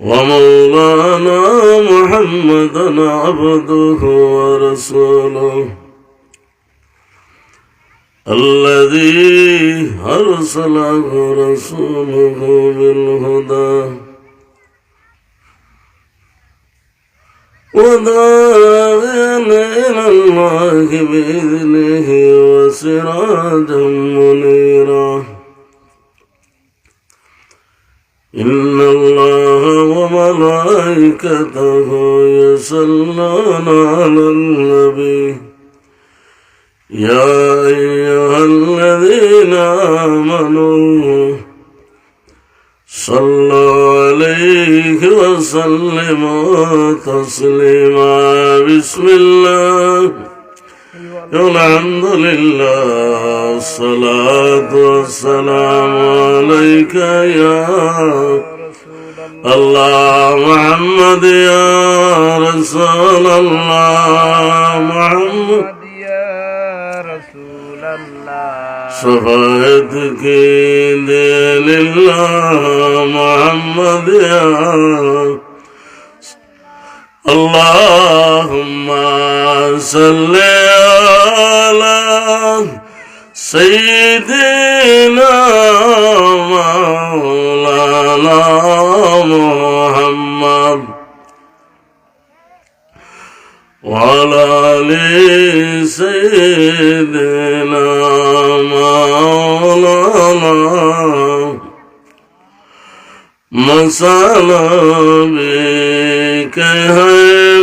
ومولانا محمدا عبده ورسوله. الذي أرسله رسوله بالهدى. وداعيا إلى الله بإذنه وسراجا وملائكته يصلون على النبي يا أيها الذين آمنوا صلوا عليه وسلموا تسليما. بسم الله الحمد لله الصلاة والسلام عليك يا الله محمد يا رسول الله محمد يا رسول الله شفاعتك دين الله محمد يا اللهم صل على سيدنا مولانا محمد وعلى سيدنا مولانا مسالا بك ہے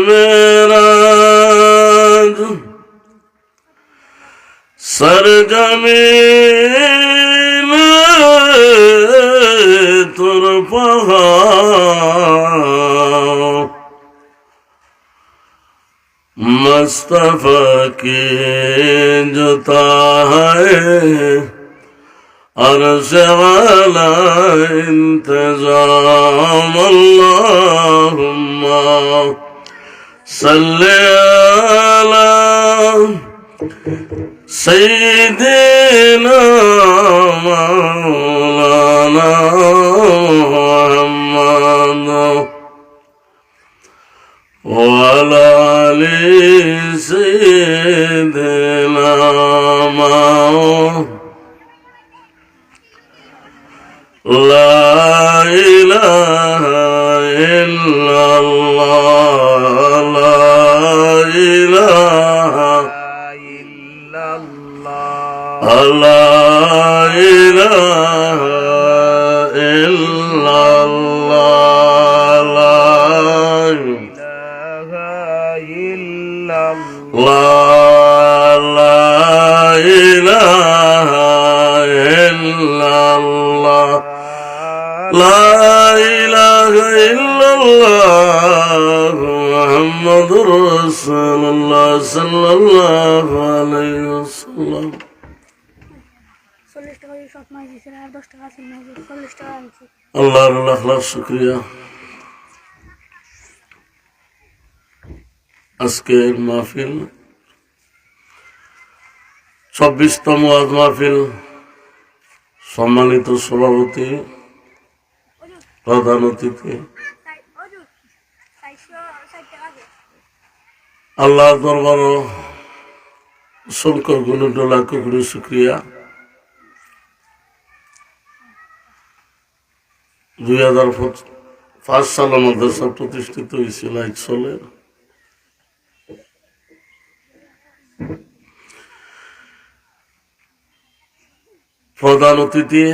میراج সরজমে তোর মস্তফা কে জোতা আর সেওয়ালা ইন্তজাম আল্লাহুম্মা সাল্লি আলা صلی علی سیدنا مولانا محمد وعلى آل سيدنا مولانا আল্লাহর লাখ লাখ শুক্রিয়া। আজকের মাহফিল চব্বিশতম আজ মাহফিল, সম্মানিত সভাপতি, প্রধান অতিথি। আল্লাহ দরবার অসংখ্য গুণ লাখ গুণী শুক্রিয়া। দুই হাজার পাঁচ সালে মাদ্রাসা প্রতিষ্ঠিত হয়েছিল এক সালে প্রধান অতিথি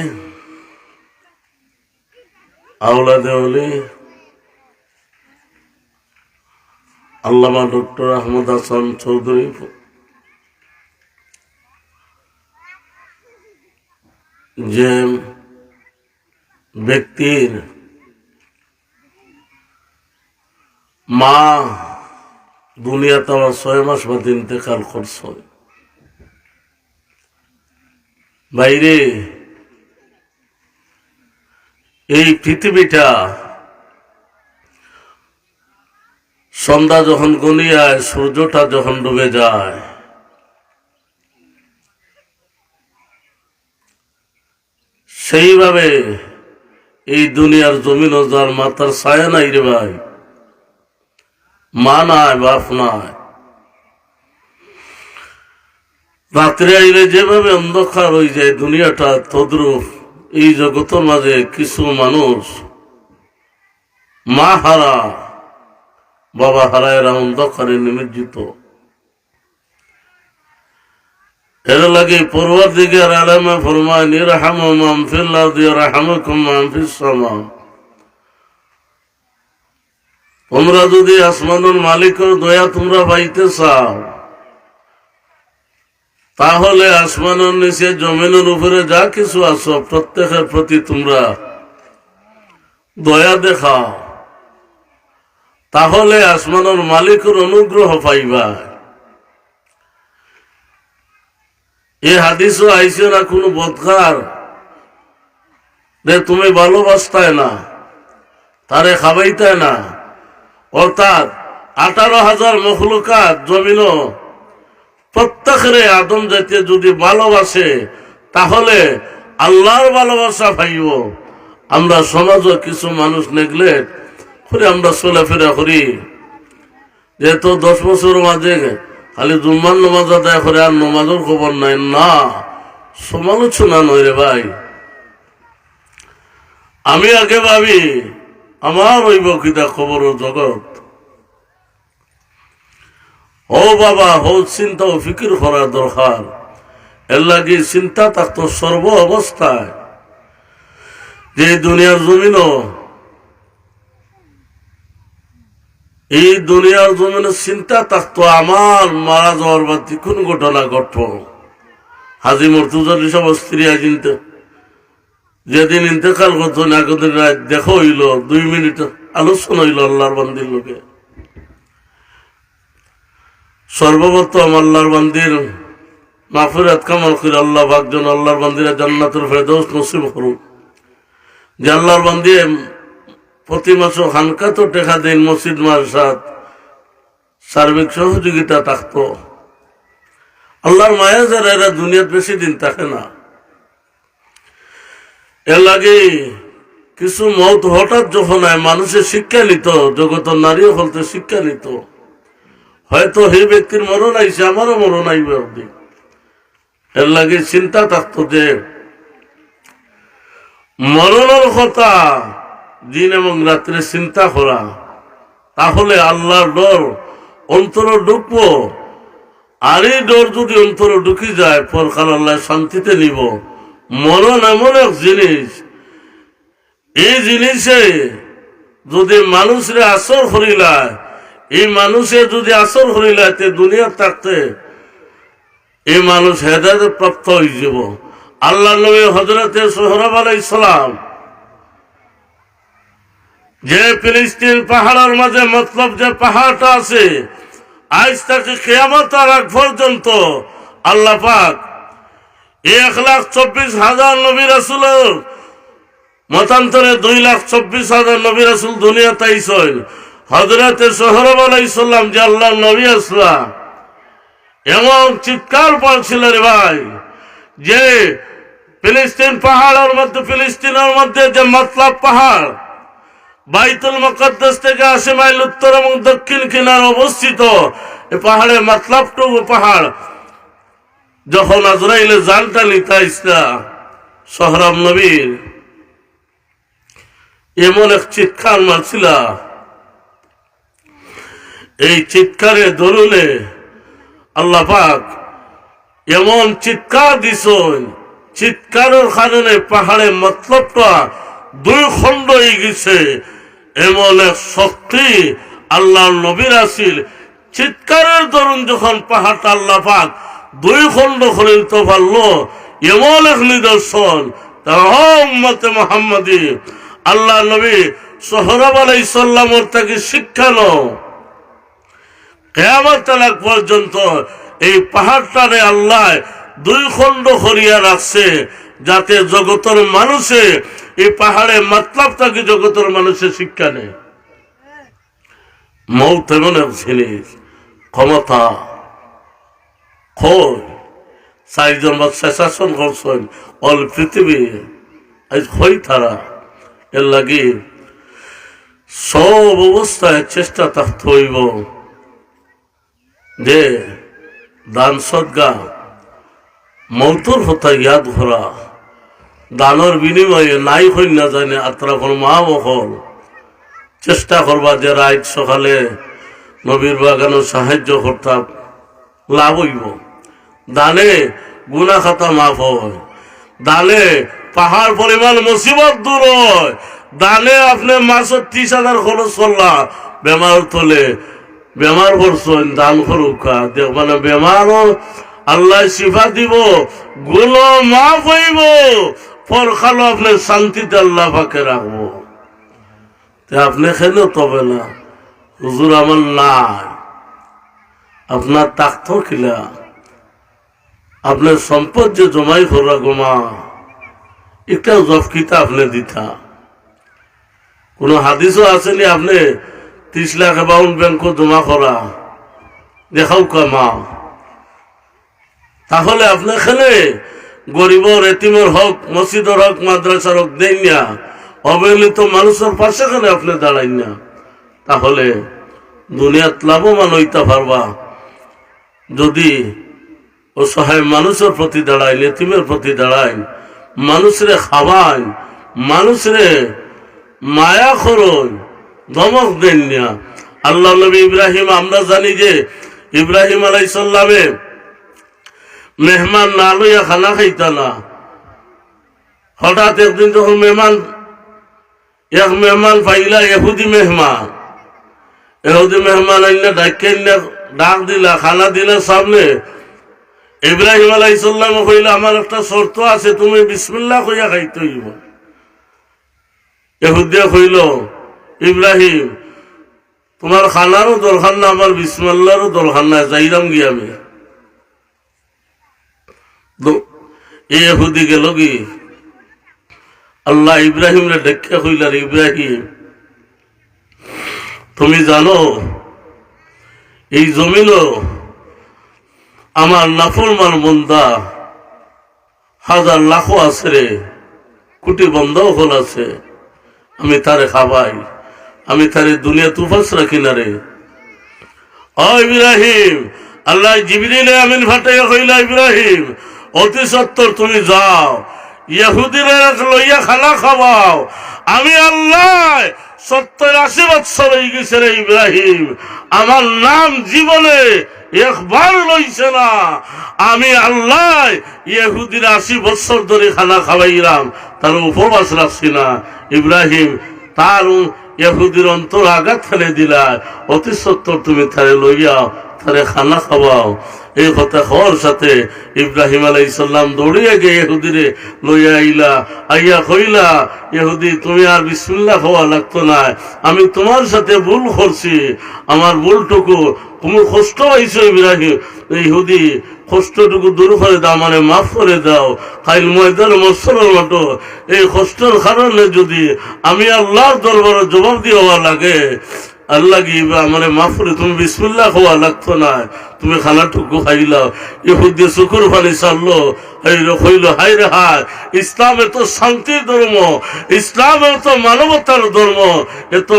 আওলা দেওয়ালি আল্লামা ডক্টর আহমদ হাসান চৌধুরী যে ব্যক্তির মা দুনিয়াতে আমার ছয় মাস বাদে ইন্তেকাল করছে। বাইরে এই পৃথিবীটা সন্ধ্যা যখন গনিয়ায় সূর্যটা যখন ডুবে যায়, সেইভাবে এই দুনিয়ার জমিন যার মাথার ছায়া নাই রে ভাই। মা নাই, বাপ নাই। রাত্রে আইলে যেভাবে অন্ধকার হয়ে যায় দুনিয়াটা, তদ্রুপ এই জগতের মাঝে কিছু মানুষ মা হারা, বাবা হারা এরা অন্ধকারে নিমজ্জিত। এর লাগে পূর্বর দিকে আলামে ফরমায়, নিরহাম মাম ফিল্লাহ দিয়ে রাহামকুম মাম ফিস তোমরা যদি আসমানের মালিকের দয়া তোমরা পাইতে চাও, তাহলে আসমানের নিচে জমিনের উপরে যা কিছু আছো প্রত্যেকের প্রতি তোমরা দয়া দেখাও। তাহলে আসমানের মালিকের অনুগ্রহ পাইবা। এ হাদিসও আইসে না কোনো বদকার। তুমি ভালোবাসতায় না, তারে খাবাইতায় না। অর্থাৎ আঠারো হাজার মখলুকাত জমিন প্রত্যেকের আদম জাতীয় যদি ভালোবাসে, তাহলে আল্লাহর ভালোবাসা পাইব। আমরা সমাজও কিছু মানুষ নেগলেক্ট করে আমরা চলাফেরা করি। যেহেতু দশ বছর মাঝে খালি জুম্মার নমাজ আদায় করে আর নমাজের খবর নাই। না, সমালোচনা নয় রে ভাই। আমি আগে ভাবি, আমার ওই বকিতা খবর জগৎ। ও বাবা হো চিন্তা ও ফিকির করা দরকার। এর লাগে চিন্তা থাকতো সর্ব অবস্থায়। যে দুনিয়ার জমিনও এই দুনিয়ার জমিনে চিন্তা থাকতো, আমার মারা যাওয়ার বা কোন ঘটনা ঘটব। হাজি মর্তুজার সব স্ত্রী আজিনতে, যেদিন ইন্তেকাল করতো না একদিন রাত দেখো হইল, দুই মিনিট আলোচনা হইল আল্লাহর বান্দির লোকে। সর্বপ্রথম আল্লাহর বান্দির মাফিরাত কামাল করে আল্লাহ বাকজন আল্লাহর বান্দিরা জান্নাতুল ফেরদৌস নসিব করুন যে আল্লাহর বান্দিয়ে প্রতি মাসে হানকা তো টেকা দিন মসজিদ মারসাদ সার্বিক সহযোগিতা থাকতো। আল্লাহর মায়া যারা এরা দুনিয়াত বেশি দিন থাকে না। এর লাগে কিছু মত হঠাৎ যখন হয় মানুষের শিক্ষা নিত, জগতের নারীও হলতে শিক্ষা নিত। হয়তো সেই ব্যক্তির মরণ আইছে, আমারও মরণ আইবে অব্দি এর লাগে চিন্তা থাকতো যে, মরণের কথা দিন এবং রাত্রে চিন্তা করা। তাহলে আল্লাহর ডর অন্তর ঢুকবো। আর এই ডর যদি অন্তর ঢুকি যায়, পরকাল আল্লাহ শান্তিতে নিব। মরণ এমন এক জিনিস। এই জিনিসে যদি মানুষের আসর করিলায় এই মানুষে যদি আসর করিলায় তে দুনিয়া থাকতে, এই মানুষ হেদায়ত প্রাপ্ত হয়ে যাব। আল্লাহ নবী হজরতে সোহরাব আলাই ইসলাম যে ফিলিস্তিন পাহাড়ের মাঝে মতলব যে পাহাড়টা আছে, আজ তাকে কেয়ামত আগ পর্যন্ত আল্লাহ পাক এক লাখ চব্বিশ হাজার নবী রাসুলের মতান্তরে দুই লাখ চব্বিশ হাজার নবী রাসুল দুনিয়া তাইছেন হজরতে সোহরব আলাইসাল্লাম যে আল্লাহ নবী আসলাম এমন চিৎকার পাচ্ছিল রে ভাই, যে ফিলিস্তিন পাহাড়ের মধ্যে, ফিলিস্তিনের মধ্যে যে মতলব পাহাড় বাইতুল মকদ্দাস থেকে আশি মাইল উত্তর এবং দক্ষিণ কিনার অবস্থিত পাহাড়ে মতলবটুকু পাহাড়। যখন আজরাইলে জানটা নিতা ইসলা সহরাম নবীর, এমন এক চিৎকার মারছিল। এই চিৎকারে দরুনে আল্লাহ পাক এমন চিৎকার দিছন, চিৎকারের কারণে পাহাড়ে মতলবটা দুই খণ্ড হয়ে গেছে এমন শক্তি আল্লাহ নবীর আসিল। চিৎকারের যখন আল্লাহ পাক দুই পারল এমন এক নিদর্শন মোহাম্মদী, আল্লাহ নবী সোহরব আলাই সাল্লামর থেকে শিক্ষা নো কেয়ামত তালাক পর্যন্ত এই পাহাড়টারে আল্লাহ দুই খণ্ড করিয়া রাখছে, যাতে জগতের মানুষে এই পাহাড়ে মাতলাব থাকে জগতের মানুষের শিক্ষা নেই। মৌত এমন এক জিনিস, ক্ষমতা। খোঁজ চারজন বাচ্চা শাসন করছেন, অল পৃথিবী আজ হই তারা। এর লাগি সব অবস্থায় চেষ্টা থাকতে হইব যে দান সদ্গা মৌতর হতা ইয়াদ ঘোরা দানের বিনিময়ে নাই না জানে আত্রা কোন মা চেষ্টা করবা যে রাত সকালে নবীর বাগানো সাহায্য করতাম লাভ হইব। দানে গুনা খাতা মাফ হয়। দানে পাহাড় পরিমাণ মুসিবত দূর হয়। দানে আপনি মাসের ত্রিশ হাজার খরচ করলা, বেমার তোলে বেমার পড়ছেন, দান করুকা মানে বেমারও আল্লাহ শিফা দিবগুলো মাফ হইব। পরখালো আপনি শান্তিতে আল্লাহ পাকে রাখব আপনি কেন তবে না। হুজুর আমার নাই। আপনার আপনার সম্পদ যে জমাই গোমা একটা আপনি দিতা। কোন হাদিসও আসেনি আপনি ত্রিশ লাখ অ্যামাউন্ট ব্যাংক জমা করা। দেখাও কামা। তাহলে আপনি এখানে গরিবর, এতিমের হক, মসজিদের হক, মাদ্রাসার হক দেন না অবহেলিত মানুষের পাশে কেন আপনি দাঁড়াই না? তাহলে দুনিয়াত লাভবান হইতে পারবা। যদি অসহায় মানুষের প্রতি দাঁড়ায় এতিমের প্রতি দাঁড়ায় মানুষরে খাওয়ায় মানুষরে মায়া করুন ধমক দেন না। আল্লাহ নবী ইব্রাহিম, আমরা জানি যে ইব্রাহিম আলাইসাল্লামে মেহমান না লইয়া খানা খাইতা না। হঠাৎ একদিন যখন মেহমান, এক মেহমান পাইলা, এহুদি মেহমান। এহুদি মেহমান আইনা ডাকে ডাক দিলা, খানা দিলা সামনে। ইব্রাহিম আলাইসাল্লাম কইলা, আমার একটা শর্ত আছে, তুমি বিসমিল্লাহ কইয়া খাইতে হইব। এহুদিয়া কইল, ইব্রাহিম, তোমার খানারও দরকার না, আমার বিসমাল্লারও দরকার না, যাইরাম গিয়ে আমি। এহুদি গেল কি আল্লাহ ইব্রাহিম ডেকে কইলার, ইব্রাহিম, তুমি জানো, এই জমিনও আমার নাফরমান বন্দা হাজার লাখো আছে রে, কোটি বন্ধাও হল আছে, আমি তারে খাবাই, আমি তারে দুনিয়া তুফাস রাখি না রে। ইব্রাহিম, আল্লাহ জিবরিলে আমিন ফাটাইয়া কইলা, ইব্রাহিম অতি সত্তর তুমি যাও। ইহুদিরা লইয়া খানা খাওয়াও। আমি আল্লাহ সত্তর আশি বৎসর হয়ে গেছে রে ইব্রাহিম। আমার নাম জীবনে একবার লইছে না। আমি আল্লাহ ইহুদির আশি বৎসর ধরে খানা খাওয়াইলাম। তার উপবাস রাখছি না। ইব্রাহিম, তার ইহুদির অন্তর আঘাত ফেলে দিলা অতি সত্তর তুমি তারে লইয়াও। তারে খানা খাওয়াও। এই কথা হওয়ার সাথে ইব্রাহিম আলাই সাল্লাম দৌড়িয়ে গিয়ে ইহুদিরে লইয়া আইলা। আইয়া কইলা, ইহুদি, তুমি আর বিসমিল্লাহ খাওয়া লাগতো না। আমি তোমার সাথে ভুল করছি। আমার ভুলটুকু তুমি কষ্ট হয়েছ ইব্রাহিম। ইহুদি, কষ্টটুকু দূর করে দাও মানে মাফ করে দাও। খাইল ময়দান মৎসরের মতো এই কষ্টের কারণে যদি আমি আল্লাহর দরবারে জবাব দেওয়া লাগে আল্লাহ কি মানে মাফ করে, তুমি বিসমিল্লাহ খাওয়া লাগতো না। তুমি খানাটুকু খাইলাও ইহুদি শুকুর পানি চাললো হাইলো হাই রে হাই ইসলাম এত শান্তির ধর্ম ইসলাম এত মানবতার ধর্ম। এত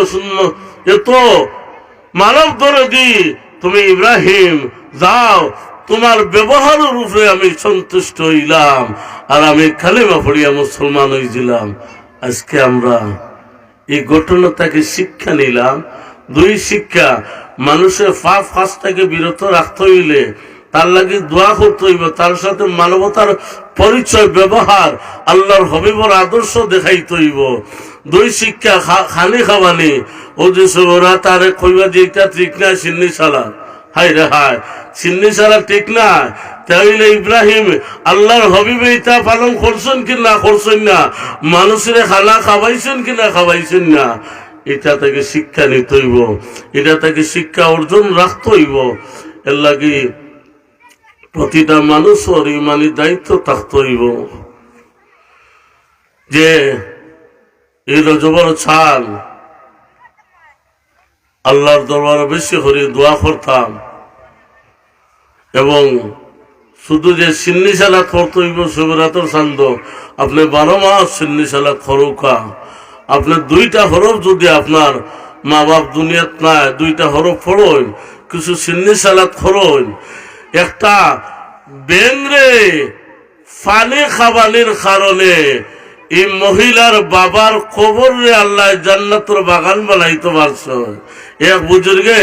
এত মানব দরদি। তুমি ইব্রাহিম, যাও। তোমার ব্যবহারের উপরে আমি সন্তুষ্ট হইলাম, আর আমি খালিমা পড়িয়া মুসলমান হয়েছিলাম আজকে আমরা এই ঘটনা থেকে শিক্ষা নিলাম দুই শিক্ষা, মানুষের পাপ কাজ থেকে বিরত রাখতে হইলে তার লাগে দোয়া করতে হইব, তার সাথে মানবতার পরিচয়, ব্যবহার, আল্লাহর হবিবর আদর্শ দেখাইতে হইব। দুই শিক্ষা, খা- খানি খাবানি। ও যে ওরা তারে কইবা যে এটা ঠিক না, সিন্নি সালা হাই রে হাই সিন্নি সালা ঠিক না? তাহলে ইব্রাহিম, আল্লাহর হবিবে ইতা পালন করছেন কি না করছেন না? মানুষের খানা খাওয়াইছেন কি না খাওয়াইছেন না? এটা থেকে শিক্ষা নিতে হইব। এটা তাকে শিক্ষা অর্জন রাখতে হইব। এর লাগি প্রতিটা মানুষের ইমানি দায়িত্ব থাকতে হইব। যে এই রজবর ছাল আল্লাহর দরবারে বেশি করে দোয়া করতাম এবং শুধু যে সিন্নি সালাদ করতে হইব শিবরাতর চান্দ আপনি বারো মাস সিন্নি সালাদ খরৌকা আপনি দুইটা হরফ যদি আপনার মা বাপ দুনিয়াত নাই, দুইটা হরফ ফড়ইন কিছু সিন্নি সালাদ খরইন একটা বেংরে ফানি খাবানির কারণে এই মহিলার বাবার কবর রে আল্লাহ জান্নাতর বাগান বানাইতে পারছ। এক বুজুর্গে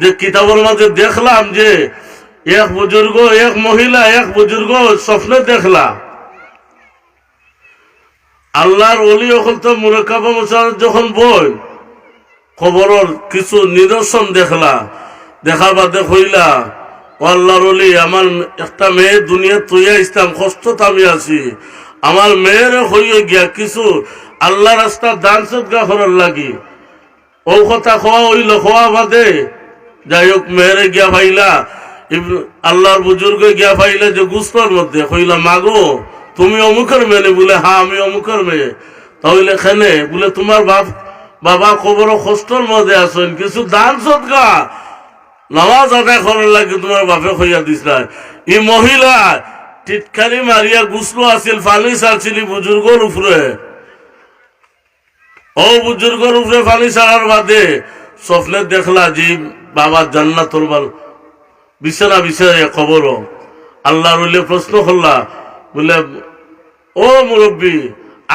যে কিতাবের মাঝে দেখলাম যে এক বুজুর্গ, এক মহিলা, এক বুজুর্গ স্বপ্নে দেখলা আল্লাহর অলি অকল তো মুরাকাবা মুসার যখন বই খবরের কিছু নিদর্শন দেখলা দেখা বাদে হইলা ও আল্লাহর অলি আমার একটা মেয়ে দুনিয়া তুইয়া ইসলাম, কষ্ট আমি আছি। আমার মেয়ের হইয়ে গিয়া কিছু আল্লাহ রাস্তা দান সদগা লাগি। ও কথা খোয়া হইল খোয়া বাদে যাই হোক মেয়েরে গিয়া ইব- আল্লাহর বুজুর্গ গিয়া ভাইলা যে গুস্তর মধ্যে, কইলা, মাগো তুমি অমুকের মেয়ে বলে হ্যাঁ আমি অমুকের মেয়ে। তাহলে এখানে, বলে, তোমার বাপ, বাবা কবর কষ্টর মধ্যে আসেন কিছু দান সদগা নামাজ আদায় করার লাগে তোমার বাপে হইয়া দিস না এই মহিলা টিটকারি মারিয়া গুসলো আছিল ফানি সারছিল বুজুর্গর উপরে। ও বুজুর্গর উপরে ফানি সারার বাদে স্বপ্নে দেখলা যে বাবা জান্নাতর বাল বিছানা বিছানা খবর আল্লাহ রইলে প্রশ্ন করলা, বলে ও মুরব্বী,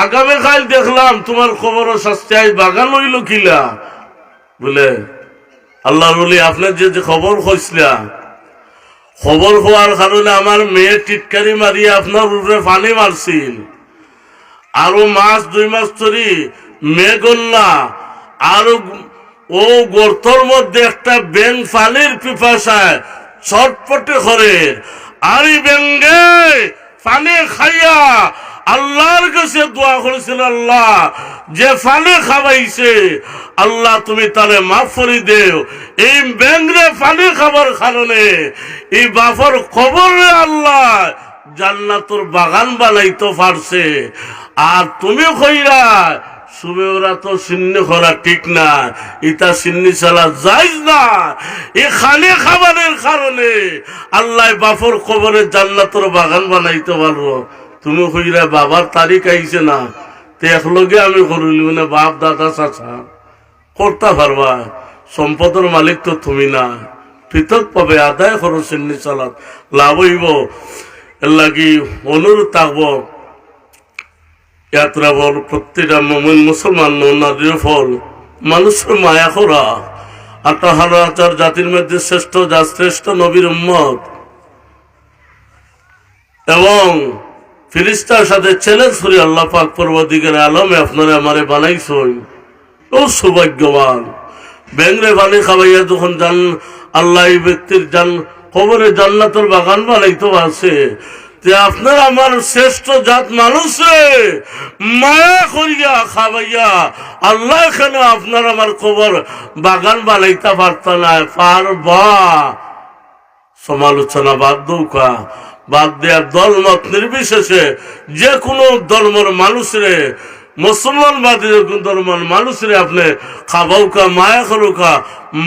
আগামী কাল দেখলাম তোমার খবর সস্তায় বাগান হইল কিলা। বলে আল্লাহ রলি আপনার যে খবর হয়েছিলা খবর হওয়ার কারণে আমার মেয়ে টিটকারি মারিয়ে আপনার উপরে পানি মারছিল। আরও মাস, দুই মাস ধরে মেঘন্না আরও ও গর্তর মধ্যে একটা ব্যাং পানির পিপাসায় ছটপটে করে আরি ব্যাঙ্গে পানি খাইয়া আল্লাহর কাছে দোয়া করেছিল আল্লাহ, যে পানি খাবাইছে, আল্লাহ তুমি তারে মাফ দেও। এই ব্যাংরে পানি খাবার কারণে এই বাপর খবরে আল্লাহ জান্নাতুর বাগান বানাইতে পারছে। আর তুমি কইরা সুবে ওরা তো সিন্নি করা ঠিক না ইটা সিন্নি চালা যাইজ না। এ খালি খাবারের কারণে আল্লাহ বাপর কবরে জান্নাতর বাগান বানাইতে পারব তুমি কইরা বাবার তারিখ আইছে না। তে একলগে আমি করলি মানে বাপ, দাদা, চাচা, করতে পারবা সম্পদের মালিক তো তুমি না। পৃথক পাবে আদায় করো সিন্নি চালাত লাভ হইব এর লাগি অনুরোধ থাকব। যাত্রা বল, প্রত্যেকটা মমিন মুসলমান নদীর ফল, মানুষের মায়া করা। আঠারো হাজার জাতির মধ্যে শ্রেষ্ঠ, যা শ্রেষ্ঠ নবীর উম্মত। এবং ফিরিস্তার সাথে চ্যালেঞ্জ করি আল্লাহ পাক পর্বদিকের আলমে আপনারা আমারে বানাইছই ও সৌভাগ্যবান। ব্যাংরে পানি খাবাইয়া যখন যান, আল্লাহ এই ব্যক্তির জান খবরে জান্নাতের বাগান বানাইতে আছে। যে আপনার আমার শ্রেষ্ঠ জাত মানুষে মায়া করিয়া খাবাইয়া আল্লাহ এখানে আপনার আমার খবর বাগান বানাইতে পারত না। পারবা। সমালোচনা বাদ দৌকা। বাদ দেওয়ার দলমত নির্বিশেষে যে কোনো ধর্মের মানুষরে মুসলমান বাদী ধর্মের মানুষরে আপনি খাবাউকা, মায়া করুকা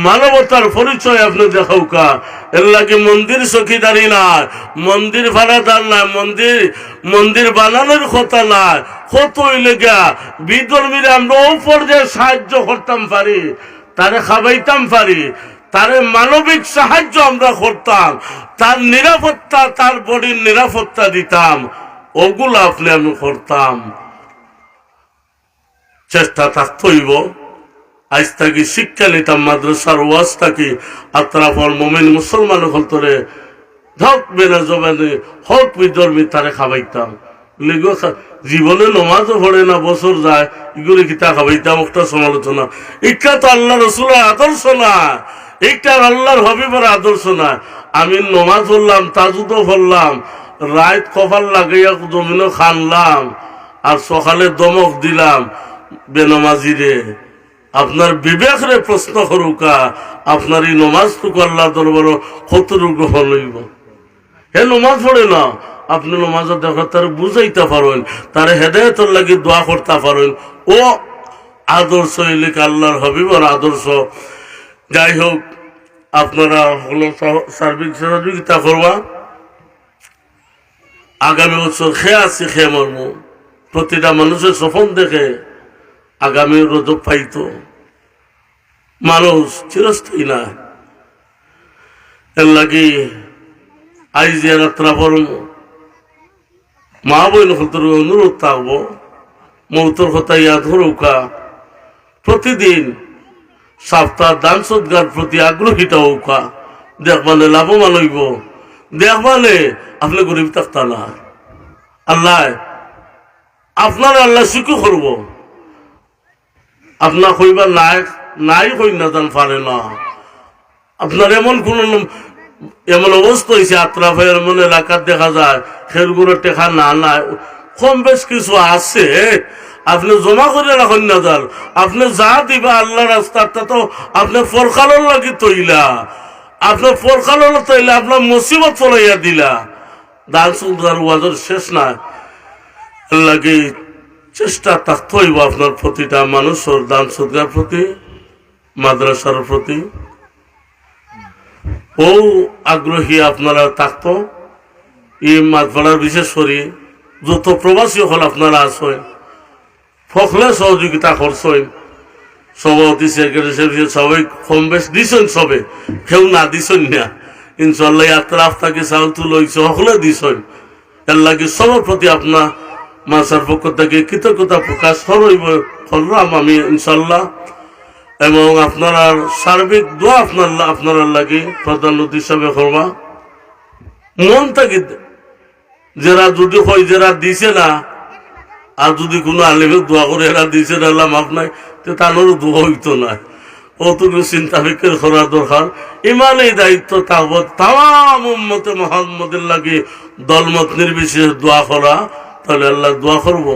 মানবতার পরিচয় আপনি দেখাউকা। এর লাগে মন্দির চকিদারি নাই, মন্দির ভাড়াদার নাই, মন্দির মন্দির বানানোর কথা নাই। কত লেগা, বিধর্মীরা আমরা ও পর্যায়ে সাহায্য করতাম পারি, তারে খাবাইতাম পারি। তারে মানবিক সাহায্য আমরা করতাম, তার নিরাপত্তা, তার বডির নিরাপত্তা দিতাম। ওগুলো আপনি আমি করতাম। চেষ্টা থাকতে হইব আজ থাকি শিক্ষা নিতাম, মাদ্রাসার ওয়াজ থাকি, আত্রাফর মোমেন মুসলমান হলতরে ধক বেনা জবানে, হক বিধর্মী তারে খাবাইতাম জীবনে নমাজও পড়ে না, বছর যায়, এগুলো কিতা খাবাইতাম একটা সমালোচনা। এটা তো আল্লাহ রসুলের আদর্শ না। এইটা আল্লাহর হবিবের আদর্শ না। আমি নমাজ পড়লাম, তাজুদও পড়লাম, রাত কপাল লাগাইয়া জমিনে খানলাম, আর সকালে দমক দিলাম বেনমাজিরে। আপনার বিবেক রে প্রশ্ন করুকা আপনার এই নমাজটুকু আল্লাহ দরবার কতটুকু গ্রহণ হইব? হে, নমাজ পড়ে না, আপনি নমাজ দেখা তার বুঝাইতে পারেন তার হেদায়তর লাগি দোয়া করতে পারেন ও আদর্শ এলিক আল্লাহর হবিবর আদর্শ? যাই হোক, আপনারা হলো সার্বিক সহযোগিতা করবা। আগামী বছর খেয়ে আসছি খেয়ে মর্ম। প্রতিটা মানুষের স্বপ্ন দেখে আগামী রজব পাইতো। মানুষ চিরস্থায়ী না। এর লাগি যে যাত্রা পড়ম মা বইন হতর অনুরোধ থাকব। মৌতর কথা ইয়াদ হরৌকা। প্রতিদিন সপ্তাহ দান সদ্গার প্রতি আগ্রহীটা হৌকা দেখবানে লাভবান হইব। দেখবানে আপনি গরিব থাকতা না। আল্লাহ আপনার আল্লাহ শিকু করব আপনার কইবার নাই নাই কই না জান পারে না। আপনার এমন কোন এমন অবস্থা হয়েছে আত্রাফের এমন এলাকার দেখা যায় খেলগুলো টেকা না, নাই। কম বেশ কিছু আছে আপনি জমা করে রাখেন না যান আপনি যা দিবা আল্লাহ রাস্তাটা তো আপনি ফরকালর লাগি তৈলা। আপনার ফরকালর তৈলা, আপনার মুসিবত চলাইয়া দিলা। দান সুদার ওয়াজর শেষ না লাগে চেষ্টা থাকতে হইব আপনার প্রতিটা মানুষের দান সদগার প্রতি, মাদ্রাসার প্রতি। ও আগ্রহী আপনারা থাকতো। এই মাতপাড়ার বিশেষ করে যত প্রবাসী হল আপনারা আসেন ফখলে সহযোগিতা করছই সভাপতি সেক্রেটারি সবাই কম বেশ দিছেন সবে কেউ না দিছেন না ইনশাল্লাহ আপনাকে চাউল তুল হয়েছে সকলে দিছেন এর লাগে সবার প্রতি আপনার মাসার পক্ষ থেকে কৃতজ্ঞতা প্রকাশ করব করলাম আমি ইনশাল্লাহ এবং আপনারা সার্বিক দোয়া আপনার আপনারা লাগে প্রধান হিসাবে করবা মন থেকে যারা যদি হয় যারা দিছে না আর যদি কোনো আলিমের দোয়া করে, এরা দিছে না আল্লাহ মাফ নাই, তো তাদেরও দোয়া হইতো না। অতটুকু চিন্তা বিক্রি করা দরকার। ইমান এই দায়িত্ব তাবৎ তাম উম্মতে মোহাম্মদের লাগে দলমত নির্বিশেষে দোয়া করা, তাহলে আল্লাহ দোয়া করব।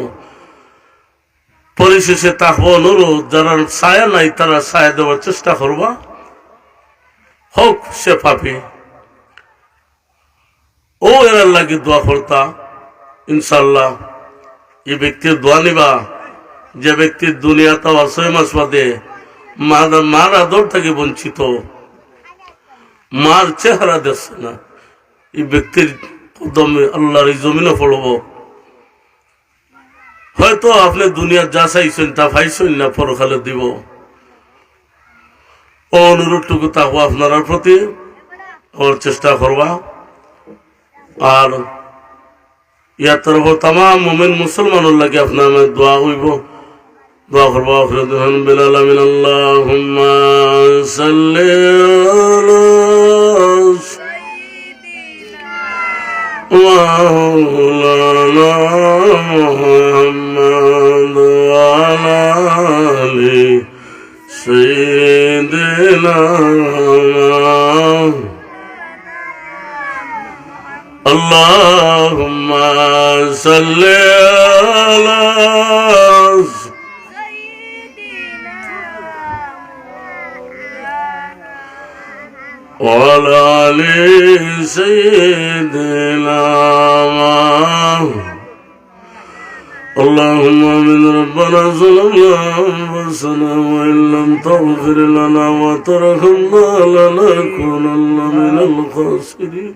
পরিশেষে তাহব অনুরোধ, যারা ছায়া নাই, তারা ছায়া দেওয়ার চেষ্টা করবা। হোক, সে পাপি। ও এর লাগে দোয়া করতা ইনশাল্লাহ এই ব্যক্তির দোয়া নিবা। যে ব্যক্তির দুনিয়াতে অসয় মাস বাদে মার আদর থেকে বঞ্চিত। মার চেহারা দেখছে না। এই ব্যক্তির কদমে আল্লাহর এই জমিনে পড়ব। হয়তো আপনি দুনিয়ার যা চাইছেন তা পাইছেন না, পরকালে দিব। ও অনুরোধটুকু থাকব আপনার প্রতি। ওর চেষ্টা করবা। আর یا طرف تمام مومن مسلمان اللہ کے اپنا میں دعا ہوئی بو دعا کر بو آفرد ہم بالعالمین اللہم صلی اللہ صل على وعلى آل سيدنا اللهم من ربنا ظلمنا أنفسنا وإن لم تغفر لنا وترحمنا لنكونن من الخاسرين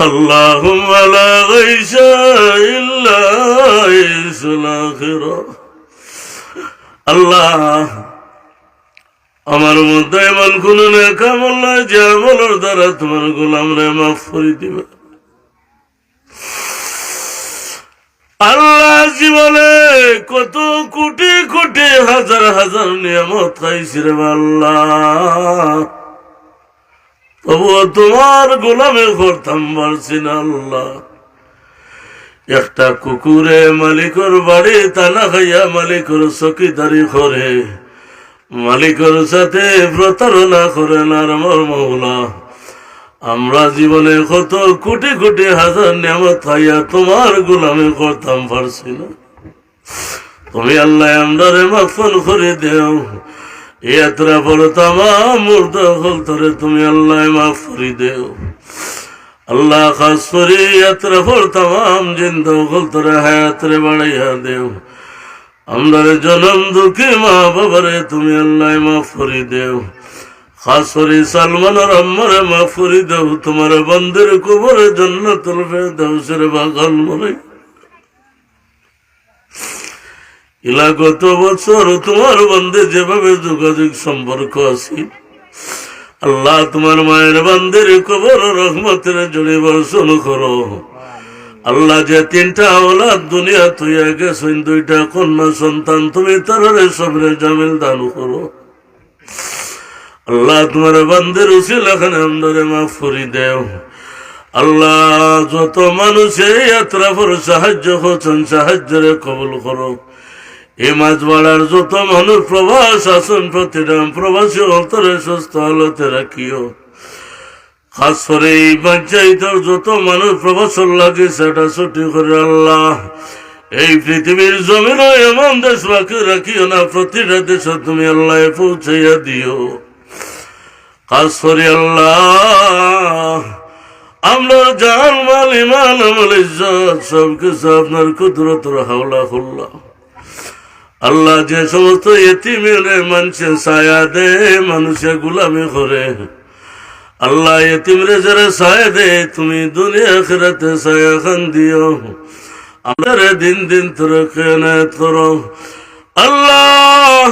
اللهم لا غيش إلا عيش الآخرة الله আমার মধ্যে এমন কোন নেকামল্লা যে আমলের দ্বারা তোমার গোলাম রে মাফ করে দিবে আল্লাহ জীবনে কত কোটি কোটি হাজার হাজার নিয়ামত খাইছি রে আল্লাহ তবুও তোমার গোলামে করতাম পারছি আল্লাহ। একটা কুকুরে মালিকর বাড়ি, তানা খাইয়া মালিকর চকিদারি করে মালিকর সাথে প্রতারণা করে না রে আমার আমরা জীবনে কত কোটি কোটি হাজার নিয়ামত খাইয়া তোমার গোলামে করতাম পারছি না। তুমি আল্লাহ আমরারে মাফন করে দেও। ইয়াত্রা বড় তামা মুর্দ হল তরে তুমি আল্লাহ মাফ করে দেও। আল্লাহ খাস করে ইয়াত্রা বড় তাম, জিন্দ হল তরে হায়াতরে বাড়াইয়া দেও। আমরারে জনম দুঃখী মা বাবারে তুমি আল্লাহ মাফ করে দেও। খাস করে সালমান আর আম্মারে মাফ করে দেও, তোমার বন্ধের কবরে জন্য তুলবে দেও সেরে বাগান মরে ইলা গত বছর তোমার বন্ধে যেভাবে যোগাযোগ সম্পর্ক আছে, আল্লাহ তোমার মায়ের বান্দের কবর রহমতের জড়ি বর্ষণ করো। আল্লাহ যে তিনটা ওলাদ দুনিয়া তুই গেছেন দুইটা কন্যা সন্তান তুমি তারারে সবরে জামিল দান করো। আল্লাহ তোমার বান্দের উচিল এখানে আমদারে মাফ করি দেও। আল্লাহ যত মানুষ এই যাত্রা পর সাহায্য করছেন, সাহায্যের কবুল করো। এই যত মানুষ প্রবাস আসন প্রতিটা প্রবাসী অন্তরে সুস্থ হালতে রাখিও। খাস এই পঞ্চায়েত যত মানুষ প্রবাসন লাগে, সেটা ছুটি করে আল্লাহ এই পৃথিবীর জমিন এমন দেশ বাকি রাখিও না, প্রতিটা দেশে তুমি আল্লাহ পৌঁছাইয়া দিও। খাস আল্লাহ, আমরা জান, মাল, ইমান, আমল, ইজ্জত আপনার কুদরত হাওলা আল্লাহ যে সমস্ত এতিমের মানুষের ছায়া দে মানুষের গুলামি করে। আল্লাহ এতিমরে যারা ছায়া দে তুমি দুনিয়া খেরাতে ছায়া খান দিও। আমাদের দিন দিন তোর কেনাত করো। আল্লাহ,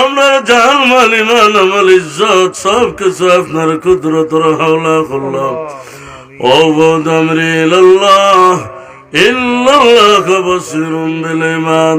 আমরা জান মাল ইমান আমল, ইজ্জত সব কিছু আপনার কুদরত হাওলা করলাম। ও বোধ আমরি আল্লাহ ইল্লাল্লাহ বসিরুম বিল ইমান